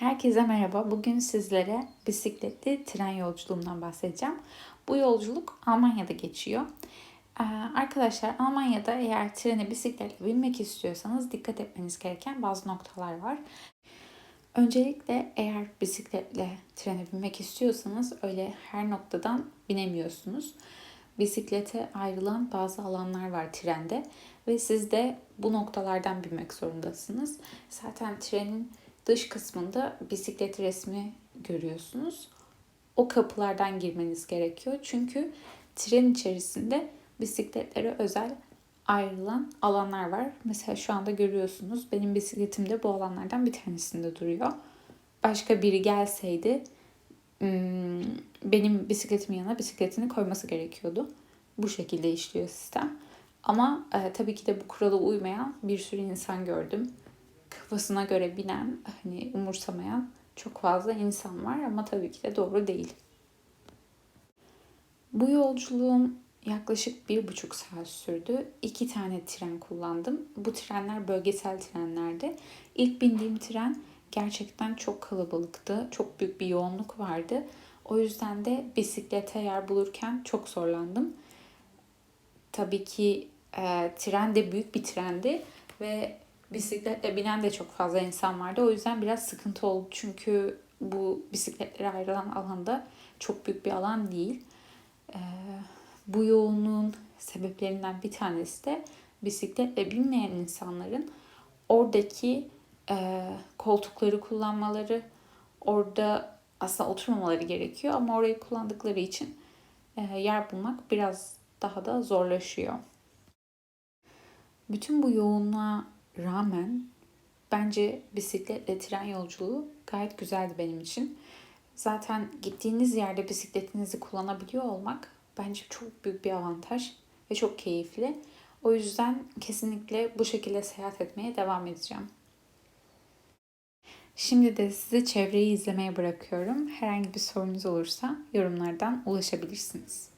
Herkese merhaba. Bugün sizlere bisikletli tren yolculuğundan bahsedeceğim. Bu yolculuk Almanya'da geçiyor. Ee, Arkadaşlar Almanya'da eğer trene bisikletle binmek istiyorsanız dikkat etmeniz gereken bazı noktalar var. Öncelikle eğer bisikletle trene binmek istiyorsanız öyle her noktadan binemiyorsunuz. Bisiklete ayrılan bazı alanlar var trende ve siz de bu noktalardan binmek zorundasınız. Zaten trenin dış kısmında bisiklet resmi görüyorsunuz. O kapılardan girmeniz gerekiyor. Çünkü tren içerisinde bisikletlere özel ayrılan alanlar var. Mesela şu anda görüyorsunuz benim bisikletim de bu alanlardan bir tanesinde duruyor. Başka biri gelseydi hmm, benim bisikletimin yanına bisikletini koyması gerekiyordu. Bu şekilde işliyor sistem. Ama e, tabii ki de bu kurala uymayan bir sürü insan gördüm. Kafasına göre binen, hani umursamayan çok fazla insan var ama tabii ki de doğru değil. Bu yolculuğum yaklaşık bir buçuk saat sürdü. İki tane tren kullandım. Bu trenler bölgesel trenlerdi. İlk bindiğim tren gerçekten çok kalabalıktı. Çok büyük bir yoğunluk vardı. O yüzden de bisiklete yer bulurken çok zorlandım. Tabii ki e, tren de büyük bir trendi ve bisikletle binen de çok fazla insan vardı. O yüzden biraz sıkıntı oldu. Çünkü bu bisikletlere ayrılan alanda çok büyük bir alan değil. Ee, bu yoğunluğun sebeplerinden bir tanesi de bisikletle binmeyen insanların oradaki e, koltukları kullanmaları, orada aslında oturmamaları gerekiyor ama orayı kullandıkları için e, yer bulmak biraz daha da zorlaşıyor. Bütün bu yoğunluğa rağmen bence bisikletle tren yolculuğu gayet güzeldi benim için. Zaten gittiğiniz yerde bisikletinizi kullanabiliyor olmak bence çok büyük bir avantaj ve çok keyifli. O yüzden kesinlikle bu şekilde seyahat etmeye devam edeceğim. Şimdi de sizi çevreyi izlemeye bırakıyorum. Herhangi bir sorunuz olursa yorumlardan ulaşabilirsiniz.